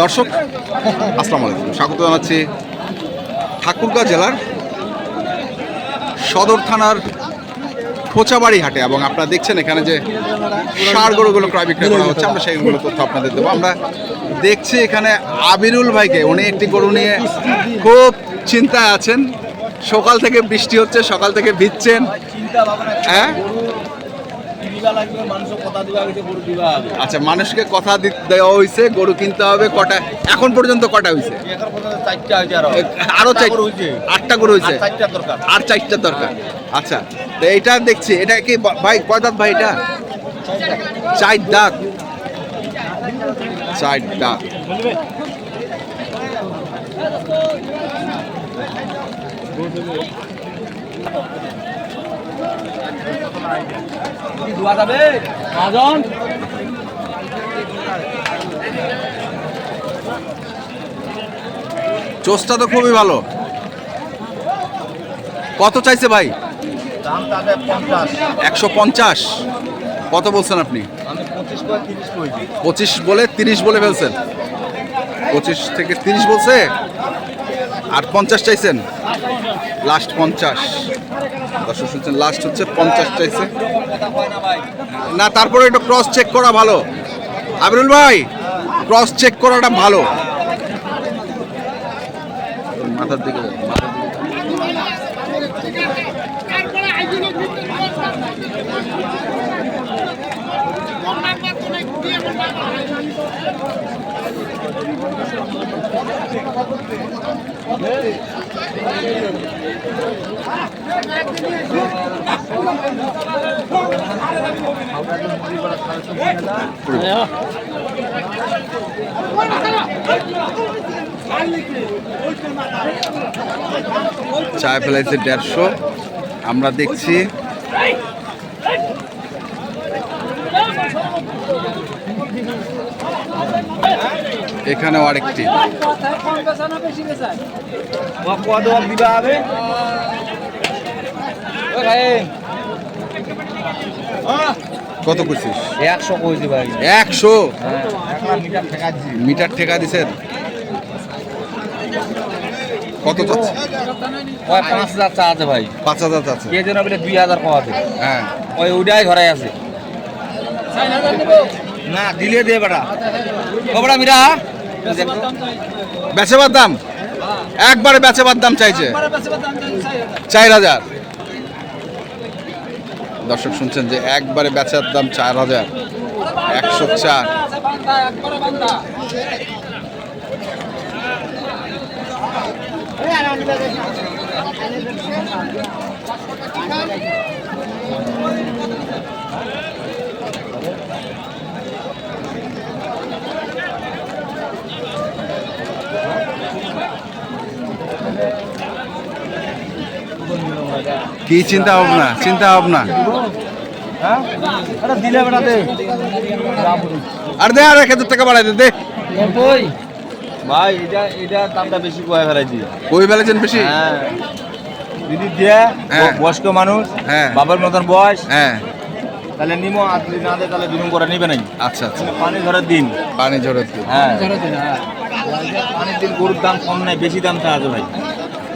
দর্শক, আসসালামু আলাইকুম। স্বাগত জানাচ্ছি ঠাকুরগাঁ জেলার সদর থানার খোঁচাবাড়ি হাটে এবং আপনারা দেখছেন এখানে যে সার গরুগুলো ক্রয় বিক্রয় করা হচ্ছে, আমরা সেইগুলো তথ্য আপনাদের দেবো। আমরা দেখছি এখানে আবিরুল ভাইকে, উনি একটি গরু নিয়ে খুব চিন্তায় আছেন। সকাল থেকে বৃষ্টি হচ্ছে, সকাল থেকে ভিজছেন। হ্যাঁ? আচ্ছা মানুষকে কথা দেওয়া হয়েছে গরু কিনতে হবে কটা এখন পর্যন্ত কটা হয়েছে আরও। আটটা গরু হয়েছে আর চারটা দরকার। আচ্ছা তো এইটা দেখছি এটা কি ভাই কয় দাঁত ভাই এটা? চার দাঁত। চার দাঁত। কি দোয়া যাবে চোষটা তো খুবই ভালো। কত চাইছে ভাই? একশো পঞ্চাশ। কত বলছেন আপনি? পঁচিশ বলে তিরিশ বলে ফেলছেন। পঁচিশ থেকে তিরিশ বলছে? আর পঞ্চাশ চাইছেন? লাস্ট পঞ্চাশ। দর্শক শুনছেন লাস্ট হচ্ছে পঞ্চাশ চাইছে না, তারপরে একটু ক্রস চেক করা ভালো। আবিরুল ভাই ক্রস চেক করাটা ভালো। মাথার দিকে। চায় ফেলাইছে দেড়শো। আমরা দেখছি। এখানেও আরেকটি। হবে কত করছিস একশো কইছি ভাই। একশো? হ্যাঁ মিটার ঠেকা দিছেন? কত চাচ্ছে? ওই পাঁচ হাজার চা আছে ভাই। পাঁচ হাজার চাচ্ছে। কে যেন বলে দুই হাজার পাওয়া আছে হ্যাঁ। ওই উডাই ঘরে আছে। না দিলে দে বেটা। কবড়া মিরা। বেচেবার দাম? একবারে বেচেবার দাম চাইছে। চার হাজার। দর্শক শুনছেন যে একবারে বেচার দাম চার হাজার একশো চার। কি চিন্তা ভাবনা চিন্তা ভাবনা হ্যাঁ আরে দে। আর দে আর এক হাজার টাকা বাড়াই দে দে। ভাই এটা এটা দামটা বেশি কয়ে ফেলাইছি। কই ফেলেছেন বেশি? হ্যাঁ। যদি দেয় হ্যাঁ। বয়স্ক মানুষ হ্যাঁ। বাবার মতন বয়স হ্যাঁ। তাহলে নিমো আর যদি না দেয় তাহলে বিলুম করে নিবে নাকি? আচ্ছা আচ্ছা। পানি ধরার দিন। পানি ঝরে দিন। হ্যাঁ। পানির দিন গরুর দাম কম নাই বেশি দাম চা আছে ভাই।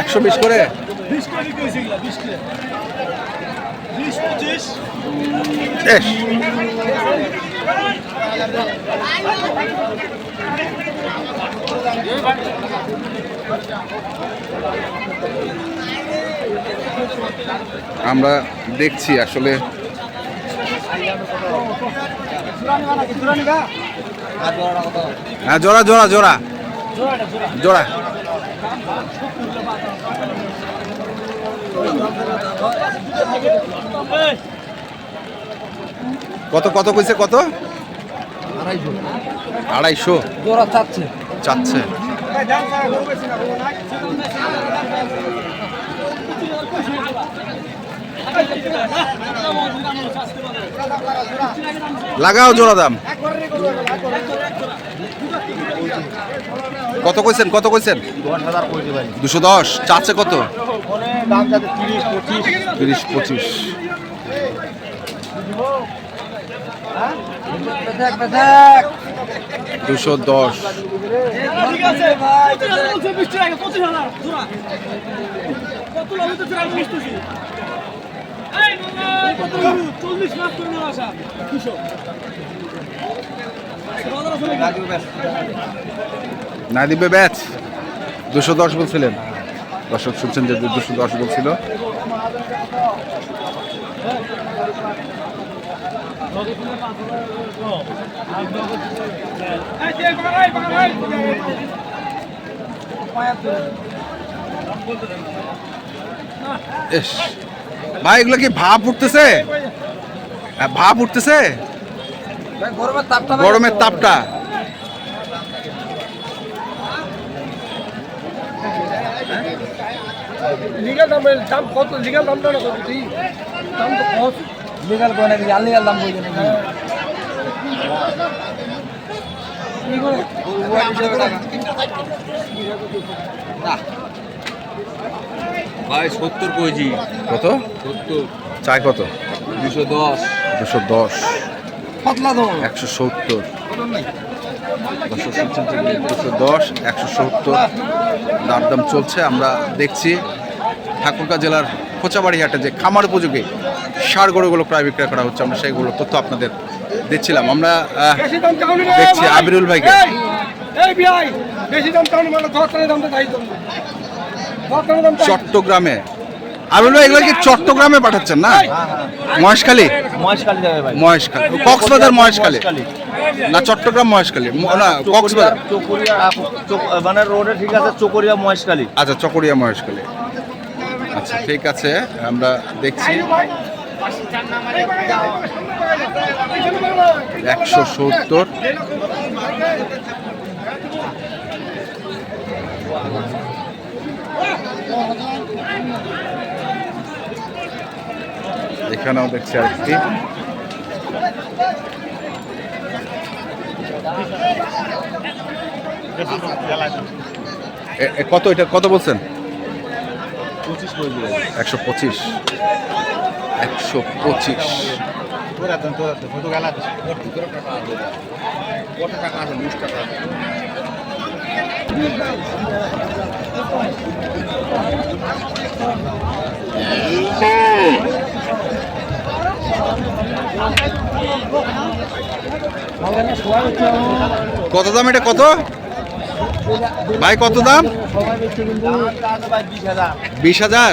একশো বিশ করে? আমরা দেখছি আসলে। হ্যাঁ জোড়া জোড়া জোড়া। জোড়া। কত কত কইছে কত? আড়াইশো। জোড়া চাচ্ছে। চাচ্ছে। লাগাও জোড়া দাম। কত কইছেন কত কইছেন? দশ দুশো চাচ্ছে কত? তিরিশ পঁচিশ। দুশো দশ। না দিবে ব্যাচ দুশো দশ বলছিলেন দর্শক শুনছেন যে দুশো দশ বলছিল ভাই এগুলো কি ভাব উঠতেছে? হ্যাঁ, ভাব উঠতেছে? গরমের তাপটা ভাই গরমের তাপটা লিগাল দাম দাম কত? লিগাল দামটা না কত? তুই দাম তো কত? লিগাল করে নাকি? আনলিগাল দাম বলছে নাকি? ভাই সত্তর কইছি। কত? সত্তর। চাই কত? দুশো দশ। দুশো দশ। পাতলা দশ একশো সত্তর। দুশো দুশো দশ একশো সত্তর। দাম চলছে আমরা দেখছি। ঠাকুরগাঁ জেলার খোঁচাবাড়ি হাটে যে খামার উপযোগী সার গরুগুলো প্রায় বিক্রয় করা হচ্ছে আমরা সেইগুলো তথ্য আপনাদের দিচ্ছিলাম। আমরা দেখছি আবিরুল ভাইকে। মানে। চট্টগ্রামে। আবিরুল ভাই এগুলো কি চট্টগ্রামে পাঠাচ্ছেন না? মহেশখালী? মহেশখালী যাবে ভাই। মহেশখালী। কক্সবাজার মহেশখালী? না চট্টগ্রাম মহেশখালী। না কক্সবাজার। মানে রোডে ঠিক আছে চকরিয়া মহেশখালী। আচ্ছা চকরিয়া মহেশখালী। আচ্ছা ঠিক আছে আমরা দেখছি। একশো সত্তর। এখানেও দেখছি আরেকটি কত এটা কত বলছেন? একশো পঁচিশ একশো পঁচিশ। কত দাম এটা? কত? ভাই কত দাম? বিশ হাজার।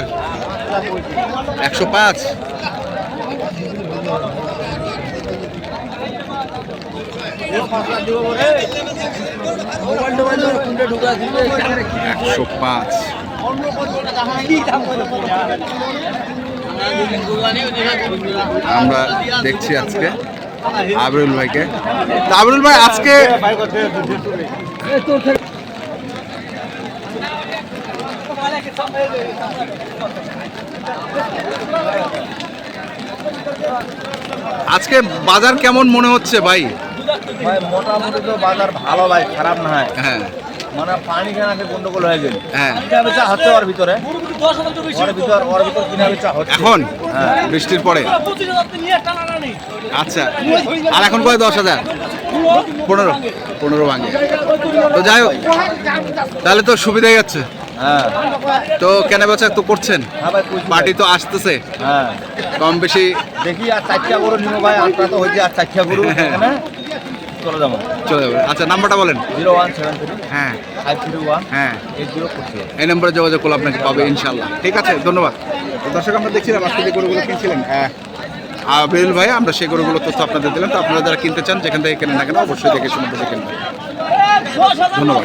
একশো পাঁচ। একশো পাঁচ। আমরা দেখছি আজকে আবরুল ভাইকে। আবরুল ভাই আজকে আজকে বাজার কেমন মনে হচ্ছে ভাই? ভাই মোটামুটি তো বাজার ভালো ভাই খারাপ না হয়। হ্যাঁ। মানে পানি কেনাতে গন্ডগোল হয়ে গেল? হ্যাঁ। কিনা বেচা হচ্ছে ওর ভিতরে। ওর ভিতর ওর ভিতর কিনা বেচা হচ্ছে। এখন? হ্যাঁ। বৃষ্টির পরে? আচ্ছা। আর এখন কয় দশ হাজার? পনেরো। পনেরো ভাঙে। তো যাই হোক তাহলে তো সুবিধাই যাচ্ছে হ্যাঁ। তো কেনা বেচা তো করছেন? হ্যাঁ পার্টি তো আসতেছে। হ্যাঁ। কম বেশি দেখি আর চারটা গরু নিবো ভাই আটটা তো হয়েছে আর চারটা গরু চলে যাব। চলে যাবে। আচ্ছা নাম্বারটা বলেন। Zero one seven three. হ্যাঁ। Five three one. হ্যাঁ। এইট জিরো এই নম্বরে যোগাযোগ করলে আপনাকে পাবে ইনশাল্লাহ ঠিক আছে ধন্যবাদ। দর্শক আমরা দেখছিলাম আজকে যে গরুগুলো কিনছিলেন হ্যাঁ। ভাই আমরা সেই গরুগুলো তথ্য আপনাদের দিলাম। তো আপনারা যারা কিনতে চান যেখান থেকে কেনেন না কেন অবশ্যই দেখে শুনে বুঝে কিনবেন। ধন্যবাদ।